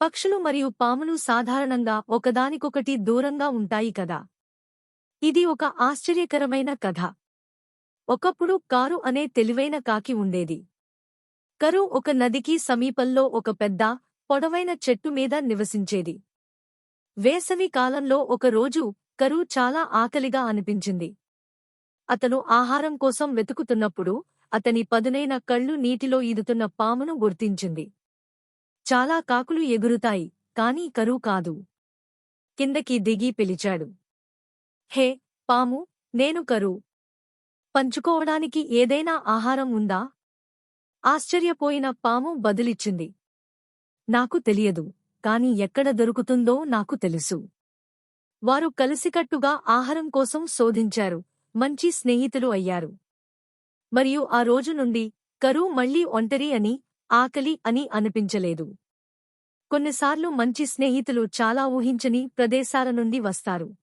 పక్షులు మరియు పాములు సాధారణంగా ఒకదానికొకటి దూరంగా ఉంటాయి కదా. ఇది ఒక ఆశ్చర్యకరమైన కథ. ఒకప్పుడు కారు అనే తెలివైన కాకి ఉండేది. కరు ఒక నదికి సమీపంలో ఒక పెద్ద పొడవైన చెట్టు మీద నివసించేది. వేసవి కాలంలో ఒకరోజు కరు చాలా ఆకలిగా అనిపించింది. అతను ఆహారం కోసం వెతుకుతున్నప్పుడు అతని పదునైన కళ్ళు నీటిలో ఈదుతున్న పామును గుర్తించింది. చాలా కాకులు ఎగురుతాయి కానీ కరువు కాదు. కిందకి దిగి పిలిచాడు. హే పాము నేను కరు పంచుకోవడానికి ఏదైనా ఆహారం ఉందా? ఆశ్చర్యపోయిన పాము బదులిచ్చింది. నాకు తెలియదు కాని ఎక్కడ దొరుకుతుందో నాకు తెలుసు. వారు కలిసికట్టుగా ఆహారం కోసం శోధించారు మంచి స్నేహితులు అయ్యారు. మరియు ఆ రోజు నుండి కరు మళ్ళీ ఒంటరి అని ఆకలి అని అనిపించలేదు. కొన్నిసార్లు మంచి స్నేహితులు చాలా ఊహించని ప్రదేశాల నుండి వస్తారు.